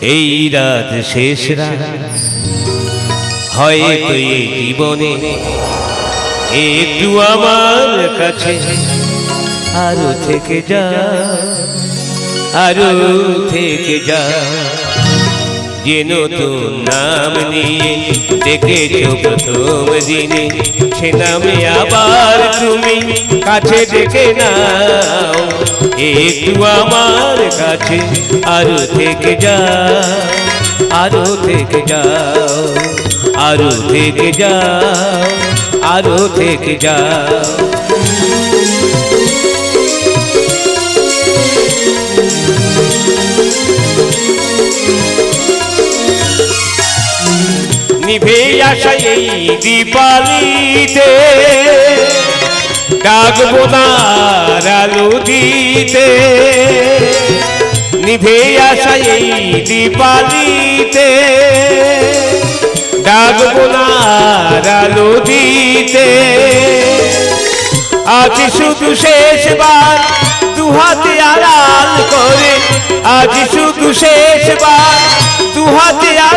এই রাত শেষ রাত। হয়তো এই জীবনে একটু আমার কাছে আরও থেকে যা, আরও থেকে যা। যে নতুন নাম নিয়ে ডেকেছ প্রথম দিনে, সে নামে আবার তুমি কাছে ডেকে নাও। একটু আমার কাছে আরও থেকে যা আরও থেকে যাও, আরও থেকে যাও, আরও থেকে যাও। নিভে আসা এই দীপালিতে ডাকবো না আলো দিতে। নিভে আসা এই দীপালিতে ডাকবো না আলো দিতে। আজ শুধু শেষবার দু হাতে আড়াল করে, আজ শুধু শেষবার দু হাতে আড়াল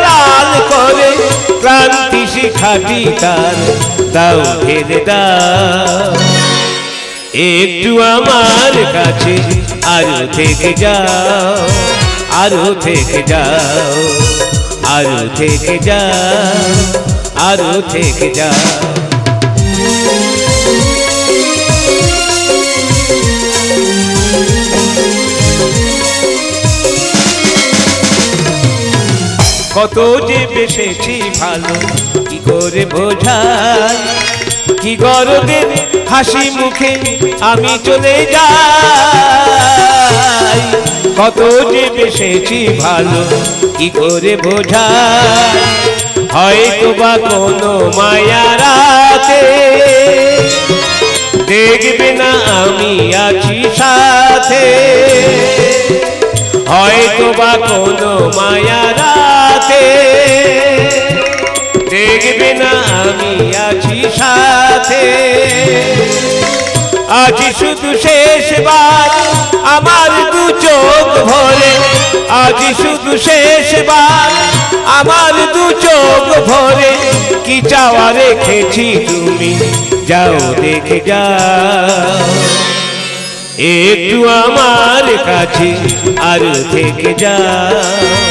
ক্রান্তি তার দাও ঢেলে দাও। একটু আমার কাছে আরও থেকে যাও, আরও থেকে যাও, আরও থেকে যাও, আরও থেকে যাও। কত যে বেসেছি ভালো, কি করে বোঝাই? কি গরবে হাসি মুখে আমি চলে যাই? কত যে বেসেছি ভালো, কি করে বোঝাই? হয়তো বা কোনো মায়ারাতে দেখবে না আমি আছি সাথে। হয়তো বা কোনো মায়ারাতে দেখবে না আমি আছি সাথে। আজ শুধু শেষবার আমার দু চোখ ভরে। আজ শুধু শেষবার আমার দু চোখ ভরে। কি চাওয়া রেখেছি তুমি? যাও দেখে যাও। একটু আমার কাছে আরও থেকে যাও।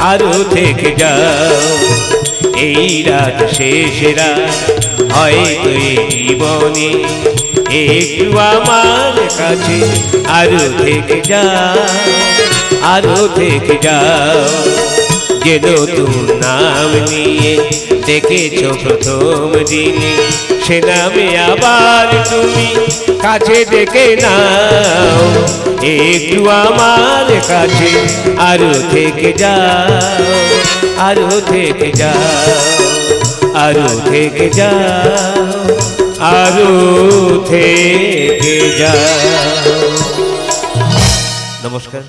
আরও থেকে যাও। এই রাত শেষ রাত হয়তো জীবনে একটু আমার কাছে আরও থেকে যাও আরও থেকে যাও। যে নতুন নাম নিয়ে দেখেছ প্রথম দিনে সে নামে আবার তুমি কাছে ডেকে নাও। একটু আমার কাছে আরও থেকে যাও, আরও থেকে যাও, আরও থেকে যাও, আরও থেকে যাও। নমস্কার।